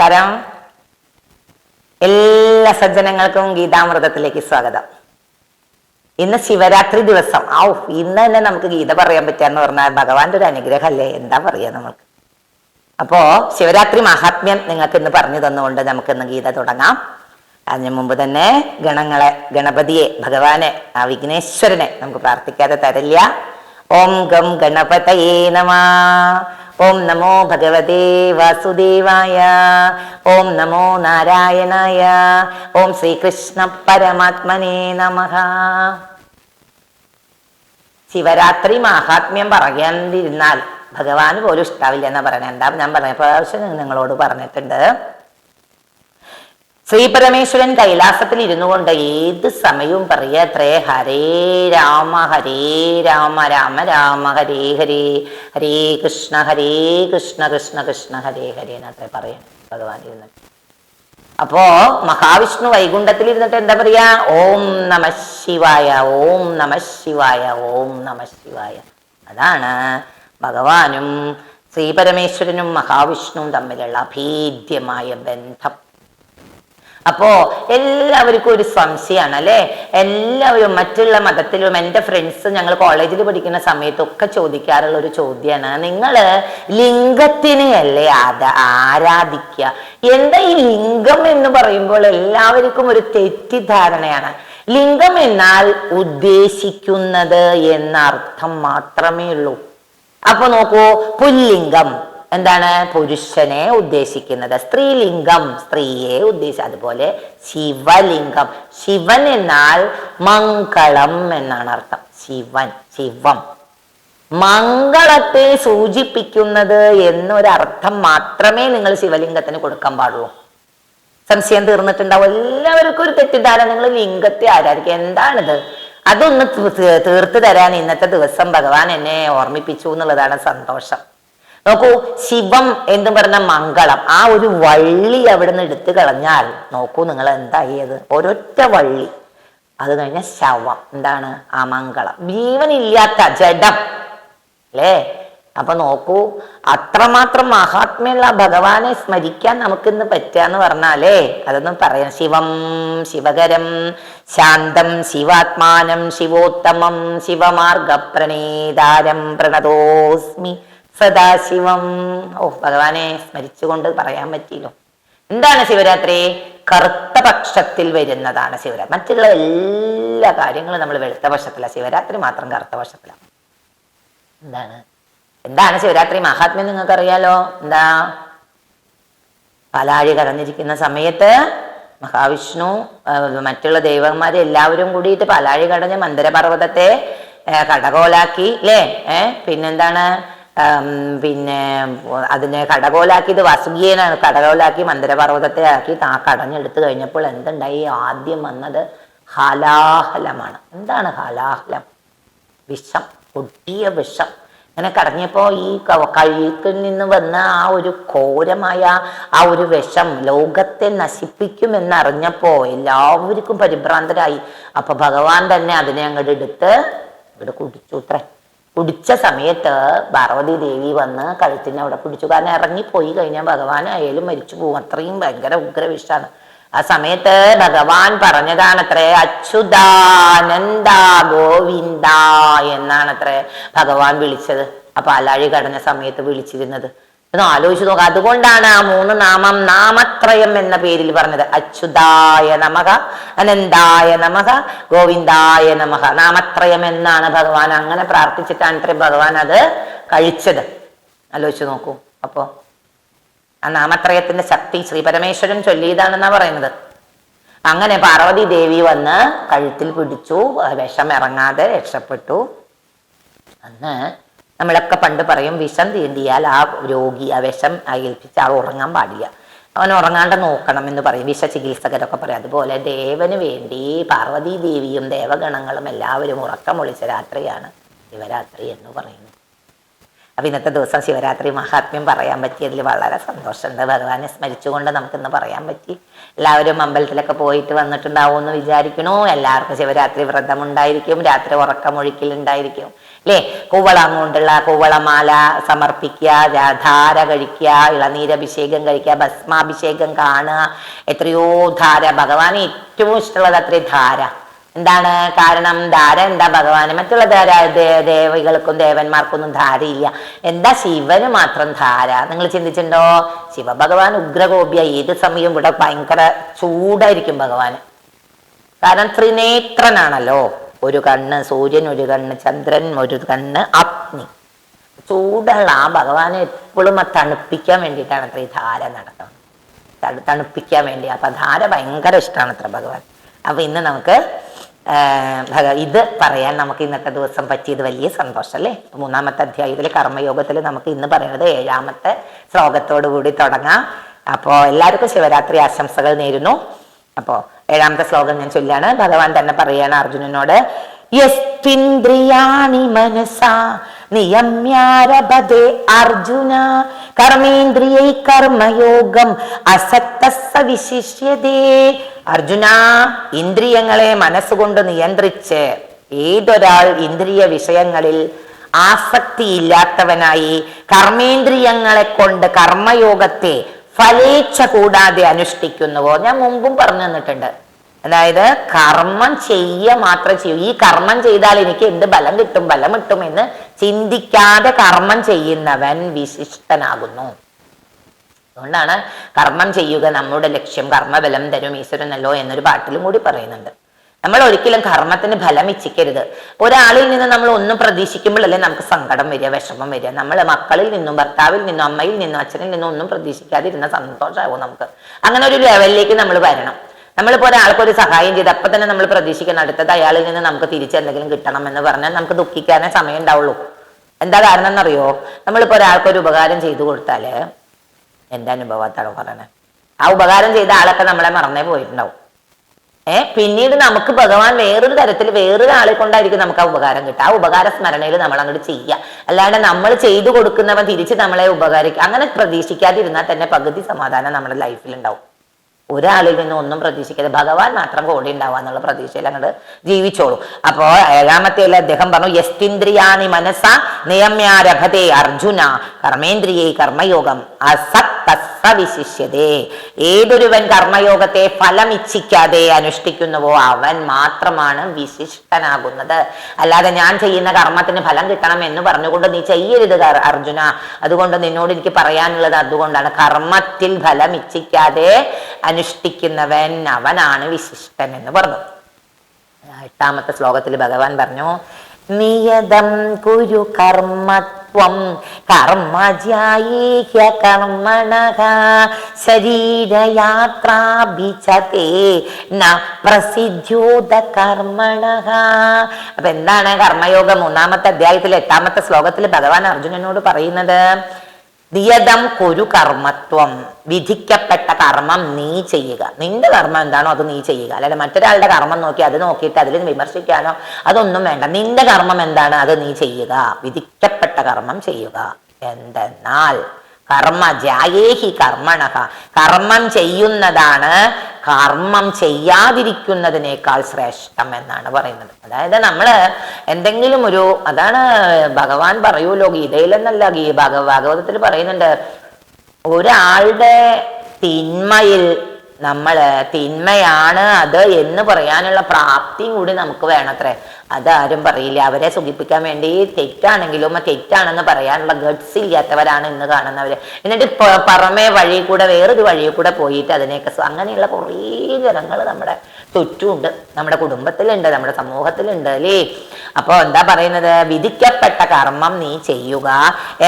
നമസ്കാരം. എല്ലാ സജ്ജനങ്ങൾക്കും ഗീതാമൃതത്തിലേക്ക് സ്വാഗതം. ഇന്ന് ശിവരാത്രി ദിവസം. ഔ ഇന്ന് തന്നെ നമുക്ക് ഗീത പറയാൻ പറ്റാന്ന് പറഞ്ഞാൽ ഭഗവാന്റെ ഒരു അനുഗ്രഹമല്ലേ? എന്താ പറയാ നമുക്ക് അപ്പോ ശിവരാത്രി മഹാത്മ്യം നിങ്ങൾക്ക് ഇന്ന് പറഞ്ഞു തന്നുകൊണ്ട് നമുക്ക് ഇന്ന് ഗീത തുടങ്ങാം. അതിനു മുമ്പ് തന്നെ ഗണങ്ങളെ ഗണപതിയെ ഭഗവാനെ ആ വിഘ്നേശ്വരനെ നമുക്ക് പ്രാർത്ഥിക്കാതെ തരില്ല ഓം ഗം ഗണപതയേ നമ. ഓം നമോ ഭഗവതേ വാസുദേവായ ഓം നമോ നാരായണായ ഓം ശ്രീകൃഷ്ണ പരമാത്മനേ നമ. ശിവരാത്രി മഹാത്മ്യം പറയാണ്ടിരുന്നാൽ ഭഗവാന് പോലും ഇഷ്ടാവില്ല എന്നാ പറയണേ. എന്താ ഞാൻ പറഞ്ഞ? പ്രാവശ്യം നിങ്ങളോട് പറഞ്ഞിട്ടുണ്ട്. ശ്രീ പരമേശ്വരൻ കൈലാസത്തിൽ ഇരുന്നു കൊണ്ട് ഏത് സമയവും പറയത്രേ ഹരേ രാമ ഹരേ രാമ രാമ രാമ ഹരേ ഹരേ ഹരേ കൃഷ്ണ ഹരേ കൃഷ്ണ കൃഷ്ണ കൃഷ്ണ ഹരേ ഹരേ എന്നത്രേ പറയാം ഭഗവാൻ ഇരുന്നിട്ട് അപ്പോ മഹാവിഷ്ണു വൈകുണ്ഠത്തിൽ ഇരുന്നിട്ട് എന്താ പറയാ? ഓം നമ ശിവായ ഓം നമ ശിവായ ഓം നമ ശിവായ അതാണ് ഭഗവാനും ശ്രീപരമേശ്വരനും മഹാവിഷ്ണുവും തമ്മിലുള്ള അഭേദ്യമായ ബന്ധം. അപ്പോ എല്ലാവർക്കും ഒരു സംശയമാണ് അല്ലെ? എല്ലാവരും മറ്റുള്ള മതത്തിലും എന്റെ ഫ്രണ്ട്സ് ഞങ്ങൾ കോളേജിൽ പഠിക്കുന്ന സമയത്തൊക്കെ ചോദിക്കാറുള്ള ഒരു ചോദ്യമാണ് നിങ്ങൾ ലിംഗത്തിനെ അല്ലേ അത് ആരാധിക്കുക എന്താ ഈ ലിംഗം എന്ന് പറയുമ്പോൾ എല്ലാവർക്കും ഒരു തെറ്റിദ്ധാരണയാണ്. ലിംഗം എന്നാൽ ഉദ്ദേശിക്കുന്നത് എന്ന അർത്ഥം മാത്രമേ ഉള്ളൂ. അപ്പൊ നോക്കൂ പുല്ലിംഗം. എന്താണ് പുരുഷനെ ഉദ്ദേശിക്കുന്നത്? സ്ത്രീലിംഗം സ്ത്രീയെ ഉദ്ദേശിച്ച അതുപോലെ ശിവലിംഗം. ശിവൻ എന്നാൽ മംഗളം എന്നാണ് അർത്ഥം. ശിവൻ ശിവം. മംഗളത്തെ സൂചിപ്പിക്കുന്നത് എന്നൊരർത്ഥം മാത്രമേ നിങ്ങൾ ശിവലിംഗത്തിന് കൊടുക്കാൻ പാടുള്ളൂ. സംശയം തീർന്നിട്ടുണ്ടാവും. എല്ലാവർക്കും ഒരു തെറ്റിദ്ധാരണ. നിങ്ങൾ ലിംഗത്തെ ആരാധിക്കുക. എന്താണിത്? അതൊന്ന് തീർത്ത് തരാൻ ഇന്നത്തെ ദിവസം ഭഗവാൻ എന്നെ ഓർമ്മിപ്പിച്ചു എന്നുള്ളതാണ് സന്തോഷം. നോക്കൂ ശിവം എന്ന് പറഞ്ഞ മംഗളം ആ ഒരു വള്ളി അവിടെ നിന്ന് എടുത്തു കളഞ്ഞാൽ നോക്കൂ നിങ്ങൾ എന്തായി അത്? ഒരൊറ്റ വള്ളി. അത് കഴിഞ്ഞ ശവം. എന്താണ്? ആ മംഗളം. ജീവനില്ലാത്ത ജഡം. അല്ലേ? അപ്പൊ നോക്കൂ അത്രമാത്രം മഹാത്മ്യമുള്ള ഭഗവാനെ സ്മരിക്കാൻ നമുക്കിന്ന് പറ്റാന്ന് പറഞ്ഞാലേ അതൊന്നും പറയാം. ശിവം ശിവകരം ശാന്തം ശിവാത്മാനം ശിവോത്തമം ശിവമാർഗ പ്രണേതാരം പ്രണതോസ്മി. സദാശിവം. ഓ ഭഗവാനെ സ്മരിച്ചുകൊണ്ട് പറയാൻ പറ്റിയല്ലോ. എന്താണ് ശിവരാത്രി? കറുത്ത പക്ഷത്തിൽ വരുന്നതാണ് ശിവരാത്രി മറ്റുള്ള എല്ലാ കാര്യങ്ങളും നമ്മൾ വെളുത്ത പക്ഷത്തിലാണ് ശിവരാത്രി മാത്രം കറുത്ത പക്ഷത്തിലാണ് എന്താണ്? എന്താണ് ശിവരാത്രി? മഹാത്മ്യം നിങ്ങൾക്ക് അറിയാലോ എന്താ? പാലാഴി കടഞ്ഞിരിക്കുന്ന സമയത്ത് മഹാവിഷ്ണു മറ്റുള്ള ദൈവന്മാരെ എല്ലാവരും കൂടിയിട്ട് പാലാഴി കടഞ്ഞ് മന്ദിരപർവതത്തെ കടകോലാക്കി അല്ലേ ഏഹ് പിന്നെന്താണ്? പിന്നെ അതിനെ കടകോലാക്കിയത് വസുകിയനാണ് കടകോലാക്കി മന്ദിരപർവതത്തെ ആക്കി ആ കടഞ്ഞെടുത്തു കഴിഞ്ഞപ്പോൾ എന്തുണ്ടായി? ആദ്യം വന്നത് ഹലാഹലമാണ്. എന്താണ് ഹലാഹലം? വിഷം കൊടിയ വിഷം. അങ്ങനെ കടഞ്ഞപ്പോ ഈ ക- നിന്ന് വന്ന ആ ഒരു ഘോരമായ ആ ഒരു വിഷം ലോകത്തെ നശിപ്പിക്കുമെന്നറിഞ്ഞപ്പോ എല്ലാവർക്കും പരിഭ്രാന്തരായി. അപ്പൊ ഭഗവാൻ തന്നെ അതിനെ അങ്ങോട്ട് എടുത്ത് ഇവിടെ കുടിച്ചു. കുടിച്ച സമയത്ത് പാർവതി ദേവി വന്ന് കഴുത്തിനെ അവിടെ പിടിച്ചു. കാരണം ഇറങ്ങിപ്പോയി കഴിഞ്ഞാൽ ഭഗവാൻ ആയാലും മരിച്ചു പോകും. അത്രയും ഭയങ്കര ഉഗ്രവിഷാണ്. ആ സമയത്ത് ഭഗവാൻ പറഞ്ഞതാണത്രേ അച്യുതാനന്ദ ഗോവിന്ദ എന്നാണത്രേ ഭഗവാൻ വിളിച്ചത്. ആ പാലാഴി കടഞ്ഞ സമയത്ത് വിളിച്ചിരുന്നത്. ഒന്ന് ആലോചിച്ച് നോക്കുക അതുകൊണ്ടാണ് ആ മൂന്ന് നാമം നാമത്രയം എന്ന പേരിൽ പറഞ്ഞത്. അച്യുതായ നമക അനന്തായ നമക ഗോവിന്ദായ നമക നാമത്രയം എന്നാണ് ഭഗവാൻ അങ്ങനെ പ്രാർത്ഥിച്ചിട്ടാണ് ഇത്രയും ഭഗവാൻ അത് കഴിച്ചത്. ആലോചിച്ച് നോക്കൂ. അപ്പോ ആ നാമത്രയത്തിന്റെ ശക്തി ശ്രീ പരമേശ്വരൻ ചൊല്ലിയതാണെന്നാ പറയുന്നത്. അങ്ങനെ പാർവതി ദേവി വന്ന് കഴുത്തിൽ പിടിച്ചു വിഷം ഇറങ്ങാതെ രക്ഷപ്പെട്ടു. അന്ന് നമ്മളൊക്കെ പണ്ട് പറയും വിഷം തീണ്ടിയാൽ ആ രോഗി ആ വിഷം ഏൽപ്പിച്ച് ആൾ ഉറങ്ങാൻ പാടില്ല. അവൻ ഉറങ്ങാണ്ട് നോക്കണം എന്ന് പറയും. വിഷ ചികിത്സകരൊക്കെ പറയും. അതുപോലെ ദേവന് വേണ്ടി പാർവതി ദേവിയും ദേവഗണങ്ങളും എല്ലാവരും ഉറക്കമൊളിച്ച രാത്രിയാണ് ശിവരാത്രി എന്ന് പറയുന്നത്. അപ്പൊ ഇന്നത്തെ ദിവസം ശിവരാത്രി മഹാത്മ്യം പറയാൻ പറ്റിയതിൽ വളരെ സന്തോഷമുണ്ട്. ഭഗവാനെ സ്മരിച്ചുകൊണ്ട് നമുക്കിന്ന് പറയാൻ പറ്റി. എല്ലാവരും അമ്പലത്തിലൊക്കെ പോയിട്ട് വന്നിട്ടുണ്ടാവും എന്ന് വിചാരിക്കണു. എല്ലാവർക്കും ശിവരാത്രി വ്രതമുണ്ടായിരിക്കും രാത്രി ഉറക്കമൊഴിക്കലുണ്ടായിരിക്കും. അല്ലേ? കൂവളം കൊണ്ടുള്ള കൂവളമാല സമർപ്പിക്കുക ധാര കഴിക്കുക ഇളനീരഭിഷേകം കഴിക്കുക ഭസ്മാഭിഷേകം കാണുക. എത്രയോ ധാര. ഭഗവാൻ ഏറ്റവും ഇഷ്ടമുള്ളത് അത്രയും ധാര. എന്താണ് കാരണം? ധാര എന്താ? ഭഗവാന് മറ്റുള്ള ദേവികൾക്കും ദേവന്മാർക്കൊന്നും ധാരയില്ല. എന്താ ശിവന് മാത്രം ധാര? നിങ്ങൾ ചിന്തിച്ചിട്ടുണ്ടോ? ശിവഭഗവാൻ ഉഗ്രകോപ്യ ഏത് സമയവും ഇവിടെ ഭയങ്കര ചൂടായിരിക്കും ഭഗവാന്. കാരണം ത്രിനേത്രനാണല്ലോ. ഒരു കണ്ണ് സൂര്യൻ ഒരു കണ്ണ് ചന്ദ്രൻ ഒരു കണ്ണ് അഗ്നി. ചൂടുള്ള ആ ഭഗവാനെ എപ്പോഴും ആ തണുപ്പിക്കാൻ വേണ്ടിയിട്ടാണ് അത്ര ഈ ധാര നടത്തുന്നത്. തണുപ്പിക്കാൻ വേണ്ടി. അപ്പൊ ധാര ഭയങ്കര ഇഷ്ടമാണ് അത്ര ഭഗവാൻ അപ്പൊ ഇന്ന് നമുക്ക് ഇത് പറയാൻ നമുക്ക് ഇന്നത്തെ ദിവസം പറ്റിയത് വലിയ സന്തോഷം അല്ലേ മൂന്നാമത്തെ അധ്യായത്തിൽ കർമ്മയോഗത്തിൽ നമുക്ക് ഇന്ന് പറയുന്നത് ഏഴാമത്തെ ശ്ലോകത്തോടു കൂടി തുടങ്ങാം. അപ്പോൾ എല്ലാവർക്കും ശിവരാത്രി ആശംസകൾ നേരുന്നു. അപ്പോൾ ഏഴാമത്തെ ശ്ലോകം ഞാൻ ചൊല്ലാണ്. ഭഗവാൻ തന്നെ പറയാണ് അർജുനനോട് യസ്തിന്ദ്രിയാണി മനസാ നിയമ്യാരഭതേ അർജുന. കർമ്മേന്ദ്രിയൈ കർമ്മയോഗം അസക്തസ്സ വിശിഷ്യതേ. അർജുന ഇന്ദ്രിയങ്ങളെ മനസ്സുകൊണ്ട് നിയന്ത്രിച്ച് ഏതൊരാൾ ഇന്ദ്രിയ വിഷയങ്ങളിൽ ആസക്തിയില്ലാത്തവനായി കർമ്മേന്ദ്രിയങ്ങളെ കൊണ്ട് കർമ്മയോഗത്തെ ഫലേച്ഛ കൂടാതെ അനുഷ്ഠിക്കുന്നുവോ? ഞാൻ മുമ്പും പറഞ്ഞു തന്നിട്ടുണ്ട്. അതായത് കർമ്മം ചെയ്യ മാത്രം ചെയ്യൂ. ഈ കർമ്മം ചെയ്താൽ എനിക്ക് എന്ത് ബലം കിട്ടും? ബലം കിട്ടും എന്ന് ചിന്തിക്കാതെ കർമ്മം ചെയ്യുന്നവൻ വിശിഷ്ടനാകുന്നു. അതുകൊണ്ടാണ് കർമ്മം ചെയ്യുക നമ്മുടെ ലക്ഷ്യം. കർമ്മബലം തരും. ഈശ്വരനല്ലോ എന്നൊരു പാട്ടിലും കൂടി പറയുന്നുണ്ട്. നമ്മൾ ഒരിക്കലും കർമ്മത്തിന് ഫലം ഇച്ഛിക്കരുത്. ഒരാളിൽ നിന്ന് നമ്മൾ ഒന്നും പ്രതീക്ഷിക്കുമ്പോഴല്ലേ നമുക്ക് സങ്കടം വരിക വിഷമം വരിക. നമ്മൾ മക്കളിൽ നിന്നും ഭർത്താവിൽ നിന്നും അമ്മയിൽ നിന്നും അച്ഛനിൽ നിന്നും ഒന്നും പ്രതീക്ഷിക്കാതിരുന്ന സന്തോഷമാവും നമുക്ക്. അങ്ങനെ ഒരു ലെവലിലേക്ക് നമ്മൾ വരണം. നമ്മളിപ്പോൾ ഒരാൾക്ക് ഒരു സഹായം ചെയ്ത് അപ്പൊ തന്നെ നമ്മൾ പ്രതീക്ഷിക്കണം അടുത്തത് അയാളിൽ നിന്ന് നമുക്ക് തിരിച്ച് എന്തെങ്കിലും കിട്ടണം എന്ന് പറഞ്ഞാൽ നമുക്ക് ദുഃഖിക്കാനേ സമയം ഉണ്ടാവുള്ളൂ എന്താ കാരണം എന്നറിയോ? നമ്മളിപ്പോൾ ഒരാൾക്ക് ഒരു ഉപകാരം ചെയ്തു കൊടുത്താൽ എന്റെ അനുഭവത്താണ് പറയണത് ആ ഉപകാരം ചെയ്ത ആളൊക്കെ നമ്മളെ മറന്നേ പോയിട്ടുണ്ടാവും. ഏഹ് പിന്നീട് നമുക്ക് ഭഗവാൻ വേറൊരു തരത്തിൽ വേറൊരു ആളെ കൊണ്ടായിരിക്കും നമുക്ക് ആ ഉപകാരം കിട്ടുക. ആ ഉപകാര സ്മരണയിൽ നമ്മൾ അങ്ങോട്ട് ചെയ്യുക. അല്ലാണ്ട് നമ്മൾ ചെയ്തു കൊടുക്കുന്നവൻ തിരിച്ച് നമ്മളെ ഉപകാരിക്കുക അങ്ങനെ പ്രതീക്ഷിക്കാതിരുന്നാൽ തന്നെ പകുതി സമാധാനം നമ്മുടെ ലൈഫിൽ ഉണ്ടാവും. ഒരാളിൽ നിന്നും ഒന്നും പ്രതീക്ഷിക്കാതെ ഭഗവാൻ മാത്രം കൂടി ഉണ്ടാവുക എന്നുള്ള പ്രതീക്ഷയിൽ അങ്ങോട്ട് ജീവിച്ചോളൂ. അപ്പോ ഏഴാമത്തേൽ അദ്ദേഹം പറഞ്ഞു യസ്തിന്ദ്രിയാണി മനസ്സ നിയമ്യാരഭതേ അർജുന കർമ്മേന്ദ്രിയേ കർമ്മയോഗം അസക്തസ്സ വിശിഷ്യതേ ഏതൊരുവൻ കർമ്മയോഗത്തെ ഫലം ഇച്ഛിക്കാതെ അനുഷ്ഠിക്കുന്നുവോ അവൻ മാത്രമാണ് വിശിഷ്ടനാകുന്നത്. അല്ലാതെ ഞാൻ ചെയ്യുന്ന കർമ്മത്തിന് ഫലം കിട്ടണം എന്ന് പറഞ്ഞുകൊണ്ട് നീ ചെയ്യരുത് അർജുന. അതുകൊണ്ട് നിന്നോട് എനിക്ക് പറയാനുള്ളത് അതുകൊണ്ടാണ്. കർമ്മത്തിൽ ഫലം ഇച്ഛിക്കാതെ അനുഷ്ഠിക്കുന്നവൻ അവനാണ് വിശിഷ്ടൻ എന്ന് പറഞ്ഞു. എട്ടാമത്തെ ശ്ലോകത്തിൽ ഭഗവാൻ പറഞ്ഞു നിയതം കുരു കർമ്മത്വം. കർമ്മജായേഹ്യ കർമ്മണ. ശരീരയാത്രാഭിചതേ ന പ്രസിദ്ധ്യോത കർമ്മണ. അപ്പൊ എന്താണ് കർമ്മയോഗം? മൂന്നാമത്തെ അധ്യായത്തിൽ എട്ടാമത്തെ ശ്ലോകത്തിൽ ഭഗവാൻ അർജുനനോട് പറയുന്നത് നിയതം കുരു കർമ്മത്വം. വിധിക്കപ്പെട്ട കർമ്മം നീ ചെയ്യുക. നിന്റെ കർമ്മം എന്താണോ അത് നീ ചെയ്യുക. അല്ലാതെ മറ്റൊരാളുടെ കർമ്മം നോക്കി അത് നോക്കിയിട്ട് അതിൽ വിമർശിക്കാനോ അതൊന്നും വേണ്ട. നിന്റെ കർമ്മം എന്താണ്? അത് നീ ചെയ്യുക. വിധിക്കപ്പെട്ട കർമ്മം ചെയ്യുക. എന്തെന്നാൽ കർമ്മ ജായേഹി കർമ്മണഹ കർമ്മം ചെയ്യുന്നതാണ് കർമ്മം ചെയ്യാതിരിക്കുന്നതിനേക്കാൾ ശ്രേഷ്ഠം എന്നാണ് പറയുന്നത്. അതായത് നമ്മൾ എന്തെങ്കിലും ഒരു അതാണ് ഭഗവാൻ പറയൂലോ ഗീതയിലെന്നല്ല ഗീ ഭഗ ഭാഗവതത്തിൽ പറയുന്നുണ്ട് ഒരാളുടെ തിന്മയിൽ നമ്മൾ തിന്മയാണ് അത് എന്ന് പറയാനുള്ള പ്രാപ്തിയും കൂടി നമുക്ക് വേണത്രേ. അതാരും പറയില്ല. അവരെ സുഖിപ്പിക്കാൻ വേണ്ടി തെറ്റാണെങ്കിലും തെറ്റാണെന്ന് പറയാനുള്ള ഗഡ്സ് ഇല്ലാത്തവരാണ് ഇന്ന് കാണുന്നവര്. എന്നിട്ട് പുറമേ വഴി കൂടെ വേറൊരു വഴി കൂടെ പോയിട്ട് അതിനെയൊക്കെ അങ്ങനെയുള്ള കുറേ ജനങ്ങൾ നമ്മുടെ ചുറ്റുമുണ്ട്. നമ്മുടെ കുടുംബത്തിലുണ്ട് നമ്മുടെ സമൂഹത്തിലുണ്ട് അല്ലേ? അപ്പോൾ എന്താ പറയുന്നത്? വിധിക്കപ്പെട്ട കർമ്മം നീ ചെയ്യുക.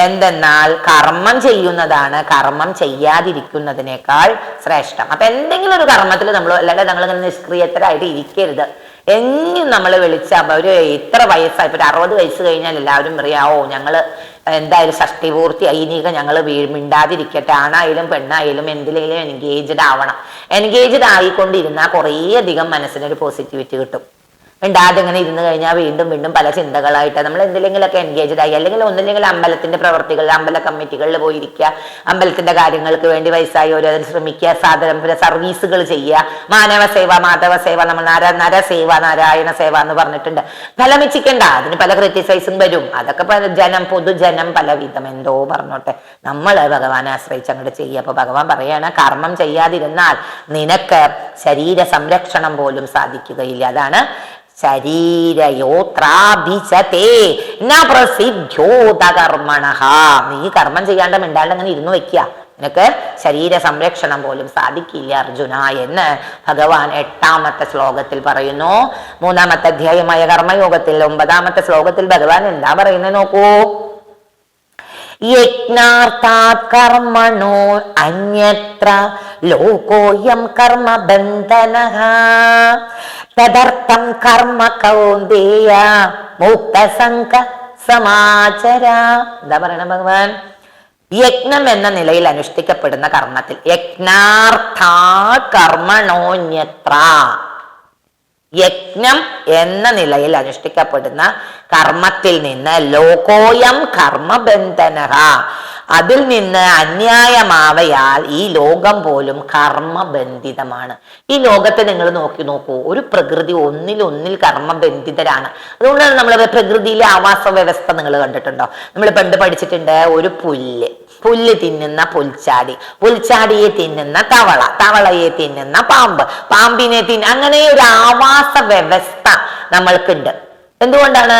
എന്തെന്നാൽ കർമ്മം ചെയ്യുന്നതാണ്. കർമ്മം ചെയ്യാതിരിക്കുന്നതിനേക്കാൾ ശ്രേഷ്ഠം. അപ്പൊ എന്തെങ്കിലും ഒരു കർമ്മത്തിൽ നമ്മൾ അല്ലാതെ നമ്മളിങ്ങനെ നിഷ്ക്രിയത്തരായിട്ട് ഇരിക്കരുത്. എങ്ങും നമ്മൾ വിളിച്ച ഒരു ഇത്ര വയസ്സായി. ഒരു അറുപത് വയസ്സ് കഴിഞ്ഞാൽ എല്ലാവരും പറയാ ഓ ഞങ്ങൾ എന്തായാലും ഷഷ്ടി പൂർത്തിയായി ഇനിയൊക്കെ ഞങ്ങൾ മിണ്ടാതിരിക്കട്ടെ. ആണായാലും പെണ്ണായാലും എന്തിലേലും എൻഗേജ്ഡ് ആവണം. എൻഗേജ്ഡ് ആയിക്കൊണ്ടിരുന്നാൽ കുറേ അധികം മനസ്സിനൊരു പോസിറ്റിവിറ്റി കിട്ടും. ഉണ്ടാതെ ഇങ്ങനെ ഇരുന്ന് കഴിഞ്ഞാൽ വീണ്ടും വീണ്ടും പല ചിന്തകളായിട്ട് നമ്മൾ എന്തെങ്കിലുമൊക്കെ എൻഗേജ്ഡ് ആയി അല്ലെങ്കിൽ ഒന്നില്ലെങ്കിൽ അമ്പലത്തിന്റെ പ്രവർത്തികൾ അമ്പല കമ്മിറ്റികളിൽ പോയിരിക്കുക അമ്പലത്തിന്റെ കാര്യങ്ങൾക്ക് വേണ്ടി വയസ്സായവർ അതിൽ ശ്രമിക്കുക സാധനം സർവീസുകൾ ചെയ്യുക. മാനവ സേവ മാധവ സേവ നമ്മൾ നര സേവ നാരായണ സേവ എന്ന് പറഞ്ഞിട്ടുണ്ട്. ഫലമിച്ചിക്കണ്ട അതിന് പല ക്രിറ്റിസൈസും വരും. അതൊക്കെ പല ജനം പൊതുജനം പലവിധം എന്തോ പറഞ്ഞോട്ടെ. നമ്മൾ ഭഗവാനെ ആശ്രയിച്ച് അങ്ങോട്ട് ചെയ്യുക. അപ്പൊ ഭഗവാൻ പറയാണ് കർമ്മം ചെയ്യാതിരുന്നാൽ നിനക്ക് ശരീര സംരക്ഷണം പോലും സാധിക്കുകയില്ല. അതാണ് ശരീരയോത്രാഭിചതേ ന പ്രസിദ്ധ്യോത നീ കർമ്മം ചെയ്യാണ്ട് മിണ്ടാണ്ട് അങ്ങനെ ഇരുന്ന് വെക്കുക നിനക്ക് ശരീര സംരക്ഷണം പോലും സാധിക്കില്ല അർജുന എന്ന് ഭഗവാൻ എട്ടാമത്തെ ശ്ലോകത്തിൽ പറയുന്നു. മൂന്നാമത്തെ അധ്യായമായ കർമ്മയോഗത്തിൽ ഒമ്പതാമത്തെ ശ്ലോകത്തിൽ ഭഗവാൻ എന്താ പറയുന്നത് നോക്കൂ. യജ്ഞാർത്ഥാത് കർമ്മണോ അന്യത്ര ലോകോയം കർമ്മബന്ധന തദർത്ഥം കർമ്മ കൗന്ദേയ മുക്തസംഘ സമാചര. എന്താ പറയണ ഭഗവാൻ? യജ്ഞം എന്ന നിലയിൽ അനുഷ്ഠിക്കപ്പെടുന്ന കർമ്മത്തിൽ യജ്ഞാർത്ഥ കർമ്മണോന്യത്ര. യജ്ഞം എന്ന നിലയിൽ അനുഷ്ഠിക്കപ്പെടുന്ന കർമ്മത്തിൽ നിന്ന് ലോകോയം കർമ്മബന്ധനഹ. അതിൽ നിന്ന് അന്യായമാവയാൽ ഈ ലോകം പോലും കർമ്മബന്ധിതമാണ്. ഈ ലോകത്തെ നിങ്ങൾ നോക്കി നോക്കൂ. ഒരു പ്രകൃതി ഒന്നിലൊന്നിൽ കർമ്മബന്ധിതരാണ്. അതുകൊണ്ടാണ് നമ്മൾ പ്രകൃതിയിലെ ആവാസ വ്യവസ്ഥ നിങ്ങൾ കണ്ടിട്ടുണ്ടോ? നമ്മൾ പണ്ട് പഠിച്ചിട്ടുണ്ട് ഒരു പുല്ല്. പുല്ല് തിന്നുന്ന പുൽച്ചാടി. പുൽച്ചാടിയെ തിന്നുന്ന തവള. തവളയെ തിന്നുന്ന പാമ്പ്. പാമ്പിനെ തിന്ന അങ്ങനെ ഒരു ആവാസ വ്യവസ്ഥ നമ്മൾക്കുണ്ട്. എന്തുകൊണ്ടാണ്?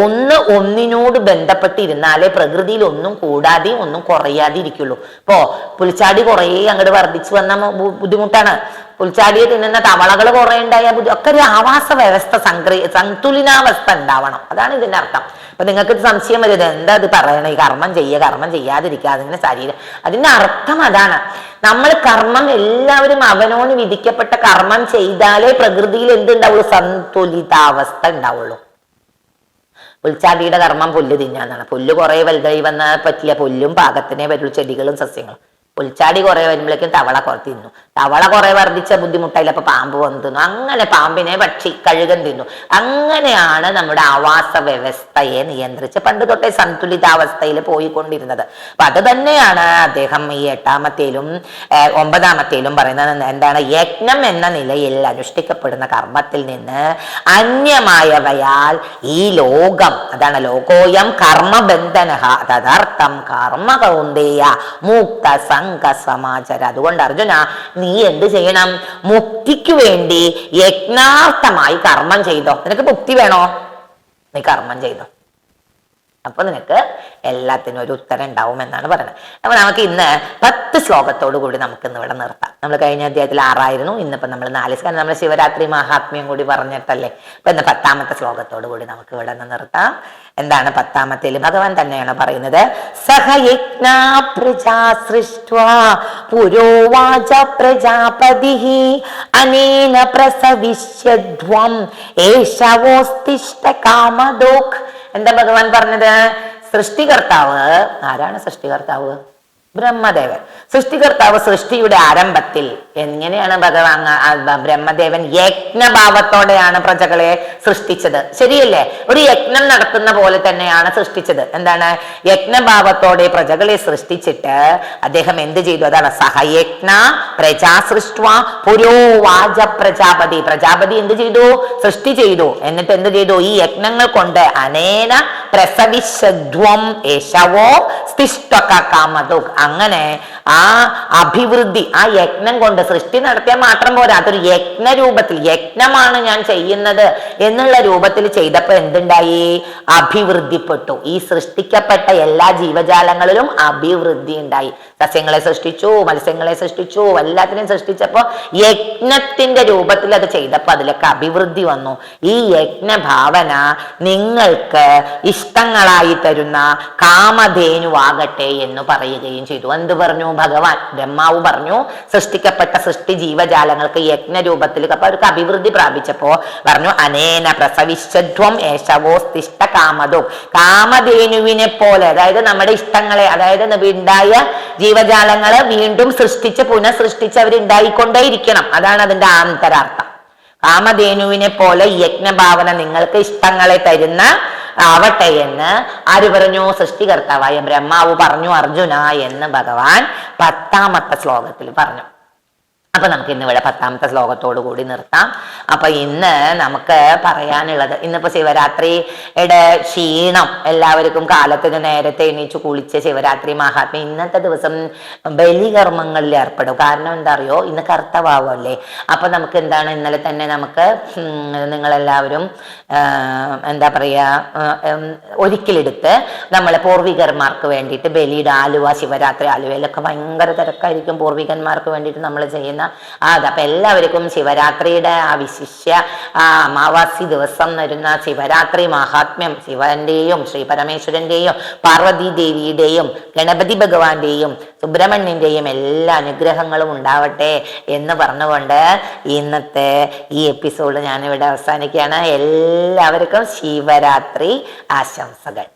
ഒന്ന് ഒന്നിനോട് ബന്ധപ്പെട്ടിരുന്നാലേ പ്രകൃതിയിൽ ഒന്നും കൂടാതെയും ഒന്നും കുറയാതെ ഇരിക്കുള്ളൂ ഇപ്പോ പുലിച്ചാടി കുറേ അങ്ങോട്ട് വർദ്ധിച്ചു വന്ന ബുദ്ധിമുട്ടാണ്. പുൽച്ചാടിയെ തിന്നുന്ന തവളകൾ കുറെ ഉണ്ടായ ഒക്കെ ഒരു ആവാസ വ്യവസ്ഥ സംക്രി സന്തുലിനാവസ്ഥ ഉണ്ടാവണം. അതാണ് ഇതിന്റെ അർത്ഥം. അപ്പൊ നിങ്ങൾക്ക് സംശയം വരും. എന്താ ഇത് പറയണേ? ഈ കർമ്മം ചെയ്യുക കർമ്മം ചെയ്യാതിരിക്കുക അതിങ്ങനെ ശരീരം. അതിന്റെ അർത്ഥം അതാണ്. നമ്മൾ കർമ്മം എല്ലാവരും അവനോന് വിധിക്കപ്പെട്ട കർമ്മം ചെയ്താലേ പ്രകൃതിയിൽ എന്തുണ്ടാവുള്ളൂ? സന്തുലിതാവസ്ഥ ഉണ്ടാവുള്ളൂ. പുൽച്ചാടിയുടെ കർമ്മം പുല്ല് തിന്നാന്നാണ് പുല്ല് കുറെ വലുതായി വന്ന പറ്റിയ പുല്ലും പാകത്തിനെ വരുള്ളൂ ചെടികളും സസ്യങ്ങളും. പുൽച്ചാടി കുറെ വരുമ്പോഴേക്കും തവള കുറെ തിന്നു. തവള കുറെ വർദ്ധിച്ച ബുദ്ധിമുട്ടായില്ല? അപ്പൊ പാമ്പ് വന്ന് തിന്നു. അങ്ങനെ പാമ്പിനെ പക്ഷി കഴുകൻ തിന്നു. അങ്ങനെയാണ് നമ്മുടെ ആവാസ വ്യവസ്ഥയെ നിയന്ത്രിച്ച് പണ്ട് തൊട്ടേ സന്തുലിതാവസ്ഥയിൽ പോയിക്കൊണ്ടിരുന്നത്. അപ്പൊ അത് തന്നെയാണ് അദ്ദേഹം ഈ എട്ടാമത്തേലും ഒമ്പതാമത്തേലും പറയുന്നത് എന്താണ്? യജ്ഞം എന്ന നിലയിൽ അനുഷ്ഠിക്കപ്പെടുന്ന കർമ്മത്തിൽ നിന്ന് അന്യമായവയാൽ ഈ ലോകം അതാണ് ലോകോയം കർമ്മബന്ധന തദർത്ഥം കർമ്മ കൗന്ദേയ മുക്ത സംഘ സമാചര. അതുകൊണ്ട് അർജുന നീ എന്ത് ചെയ്യണം? മുക്തിക്ക് വേണ്ടി യജ്ഞാർത്ഥമായി കർമ്മം ചെയ്തോ. നിനക്ക് മുക്തി വേണോ? നീ കർമ്മം ചെയ്തോ. അപ്പൊ നിനക്ക് എല്ലാത്തിനും ഒരു ഉത്തരം ഉണ്ടാവും എന്നാണ് പറയുന്നത്. അപ്പൊ നമുക്ക് ഇന്ന് പത്ത് ശ്ലോകത്തോടു കൂടി നമുക്ക് ഇന്ന് ഇവിടെ നിർത്താം. നമ്മൾ കഴിഞ്ഞ അധ്യായത്തിൽ ആറായിരുന്നു ഇന്നിപ്പോ നമ്മൾ നാല് കാരണം നമ്മൾ ശിവരാത്രി മഹാത്മ്യം കൂടി പറഞ്ഞിട്ടല്ലേ? അപ്പൊ ഇന്ന് പത്താമത്തെ ശ്ലോകത്തോടു കൂടി നമുക്ക് ഇവിടെ നിന്ന് നിർത്താം. എന്താണ് പത്താമത്തേൽ ഭഗവാൻ തന്നെയാണ് പറയുന്നത് സഹയജ്ഞാ പ്രജാ അനേന എന്താ ഭഗവാൻ പറഞ്ഞത്? സൃഷ്ടികർത്താവ്. ആരാണ് സൃഷ്ടികർത്താവ്? ബ്രഹ്മദേവൻ. സൃഷ്ടികർത്താവ് സൃഷ്ടിയുടെ ആരംഭത്തിൽ എങ്ങനെയാണ് ഭഗവാൻ ബ്രഹ്മദേവൻ യജ്ഞഭാവത്തോടെയാണ് പ്രജകളെ സൃഷ്ടിച്ചത്? ശരിയല്ലേ? ഒരു യജ്ഞം നടത്തുന്ന പോലെ തന്നെയാണ് സൃഷ്ടിച്ചത്. എന്താണ്? യജ്ഞഭാവത്തോടെ പ്രജകളെ സൃഷ്ടിച്ചിട്ട് അദ്ദേഹം എന്ത് ചെയ്തു? അതാണ് സഹയജ്ഞ പ്രജാ സൃഷ്ട പുരോവാച പ്രജാപതി. പ്രജാപതി എന്ത് ചെയ്തു? സൃഷ്ടി ചെയ്തു. എന്നിട്ട് എന്ത് ചെയ്തു? ഈ യജ്ഞങ്ങൾ കൊണ്ട് അനേന പ്രസവിശ്വം യശവോ സ്തിഷ്ടക കാമതുക് അങ്ങനെ ആ അഭിവൃദ്ധി ആ യജ്ഞം കൊണ്ട് സൃഷ്ടി നടത്തിയാൽ മാത്രം പോരാ. അതൊരു യജ്ഞ രൂപത്തിൽ യജ്ഞമാണ് ഞാൻ ചെയ്യുന്നത് എന്നുള്ള രൂപത്തിൽ ചെയ്തപ്പോൾ എന്തുണ്ടായി? അഭിവൃദ്ധിപ്പെട്ടു. ഈ സൃഷ്ടിക്കപ്പെട്ട എല്ലാ ജീവജാലങ്ങളിലും അഭിവൃദ്ധി ഉണ്ടായി. സസ്യങ്ങളെ സൃഷ്ടിച്ചു മത്സ്യങ്ങളെ സൃഷ്ടിച്ചു എല്ലാത്തിനെയും സൃഷ്ടിച്ചപ്പോ യജ്ഞത്തിന്റെ രൂപത്തിൽ അത് ചെയ്തപ്പോ അതിലൊക്കെ അഭിവൃദ്ധി വന്നു. ഈ യജ്ഞ ഭാവന നിങ്ങൾക്ക് ഇഷ്ടങ്ങളായി തരുന്ന കാമധേനുവാകട്ടെ എന്ന് പറയുകയും ചെയ്തു. എന്ത് പറഞ്ഞു? ഭഗവാൻ ബ്രഹ്മാവ് പറഞ്ഞു സൃഷ്ടിക്കപ്പെട്ട സൃഷ്ടി ജീവജാലങ്ങൾക്ക് യജ്ഞ രൂപത്തിൽ അപ്പൊ അവർക്ക് അഭിവൃദ്ധി പ്രാപിച്ചപ്പോ പറഞ്ഞു അനേന പ്രസവിശ്വധ്വം ഏഷവോസ്തിഷ്ട കാമതോ കാമധേനുവിനെ പോലെ അതായത് നമ്മുടെ ഇഷ്ടങ്ങളെ അതായത് ഉണ്ടായ ജീവജാലങ്ങളെ വീണ്ടും സൃഷ്ടിച്ച് പുനഃസൃഷ്ടിച്ച് അവരുണ്ടായിക്കൊണ്ടേയിരിക്കണം അതാണ് അതിന്റെ ആന്തരാർത്ഥം. കാമധേനുവിനെ പോലെ യജ്ഞഭാവന നിങ്ങൾക്ക് ഇഷ്ടങ്ങളെ തരുന്ന ആവട്ടെ എന്ന് ആര് പറഞ്ഞു? സൃഷ്ടികർത്താവായ ബ്രഹ്മാവ് പറഞ്ഞു അർജുന എന്ന് ഭഗവാൻ പത്താമത്തെ ശ്ലോകത്തിൽ പറഞ്ഞു. അപ്പൊ നമുക്ക് ഇന്ന് ഇവിടെ പത്താമത്തെ ശ്ലോകത്തോടു കൂടി നിർത്താം. അപ്പൊ ഇന്ന് നമുക്ക് പറയാനുള്ളത് ഇന്നിപ്പോ ശിവരാത്രിയുടെ ക്ഷീണം. എല്ലാവർക്കും കാലത്തിന് നേരത്തെ എണീച്ച് കുളിച്ച് ശിവരാത്രി മഹാത്മ്യം. ഇന്നത്തെ ദിവസം ബലികർമ്മങ്ങളിൽ ഏർപ്പെടും. കാരണം എന്താ അറിയോ ഇന്ന് കർത്തവാവല്ലേ. അപ്പൊ നമുക്ക് എന്താണ്? ഇന്നലെ തന്നെ നമുക്ക് നിങ്ങളെല്ലാവരും എന്താ പറയാ ഒരിക്കലെടുത്ത് നമ്മളെ പൂർവികന്മാർക്ക് വേണ്ടിയിട്ട് ബലിയുടെ ആലുവ ശിവരാത്രി ആലുവയിലൊക്കെ ഭയങ്കര തിരക്കായിരിക്കും പൂർവികന്മാർക്ക് വേണ്ടിയിട്ട് നമ്മൾ ചെയ്യുന്ന അത് അപ്പം എല്ലാവർക്കും ശിവരാത്രിയുടെ ആ വിശിഷ്യ ആ അമാവാസി ദിവസം വരുന്ന ശിവരാത്രി മഹാത്മ്യം ശിവന്റെയും ശ്രീ പരമേശ്വരന്റെയും പാർവതി ദേവിയുടെയും ഗണപതി ഭഗവാന്റെയും സുബ്രഹ്മണ്യന്റെയും എല്ലാ അനുഗ്രഹങ്ങളും ഉണ്ടാവട്ടെ എന്ന് പറഞ്ഞുകൊണ്ട് ഇന്നത്തെ ഈ എപ്പിസോഡ് ഞാനിവിടെ അവസാനിക്കുകയാണ്. എല്ലാവർക്കും ശിവരാത്രി ആശംസകൾ.